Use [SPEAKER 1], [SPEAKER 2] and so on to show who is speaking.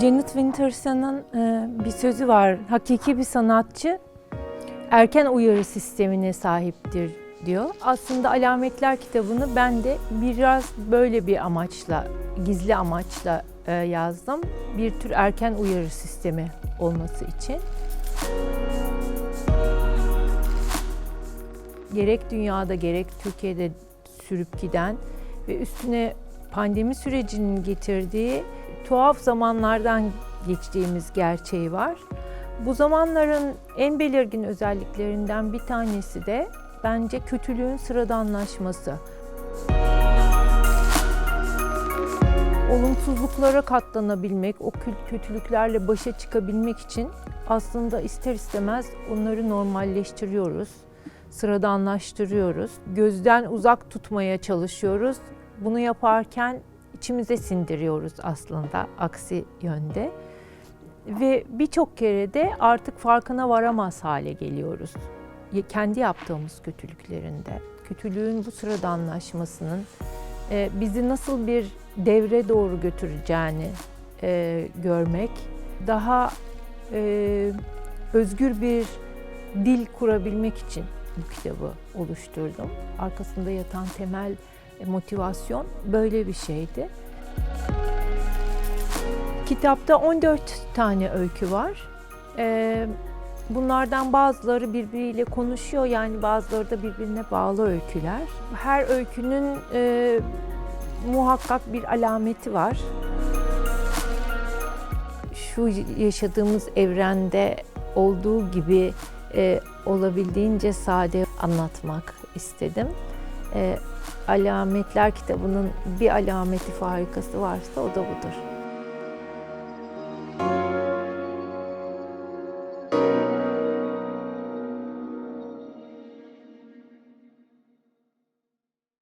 [SPEAKER 1] David Winterson'ın e, bir sözü var. Hakiki bir sanatçı erken uyarı sistemine sahiptir diyor. Aslında Alametler kitabını ben de biraz böyle bir amaçla, gizli amaçla e, yazdım. Bir tür erken uyarı sistemi olması için. Gerek dünyada gerek Türkiye'de sürüp giden ve üstüne pandemi sürecinin getirdiği tuhaf zamanlardan geçtiğimiz gerçeği var. Bu zamanların en belirgin özelliklerinden bir tanesi de bence kötülüğün sıradanlaşması. Olumsuzluklara katlanabilmek, o kö- kötülüklerle başa çıkabilmek için aslında ister istemez onları normalleştiriyoruz, sıradanlaştırıyoruz. Gözden uzak tutmaya çalışıyoruz. Bunu yaparken içimize sindiriyoruz aslında aksi yönde. Ve birçok kere de artık farkına varamaz hale geliyoruz. Kendi yaptığımız kötülüklerinde. Kötülüğün bu sıradanlaşmasının e, bizi nasıl bir devre doğru götüreceğini e, görmek, daha e, özgür bir dil kurabilmek için bu kitabı oluşturdum. Arkasında yatan temel motivasyon böyle bir şeydi. Kitapta 14 tane öykü var. Ee, bunlardan bazıları birbiriyle konuşuyor yani bazıları da birbirine bağlı öyküler. Her öykünün e, muhakkak bir alameti var. Şu yaşadığımız evrende olduğu gibi e, olabildiğince sade anlatmak istedim. E, Alametler kitabının bir alameti farikası varsa o da budur.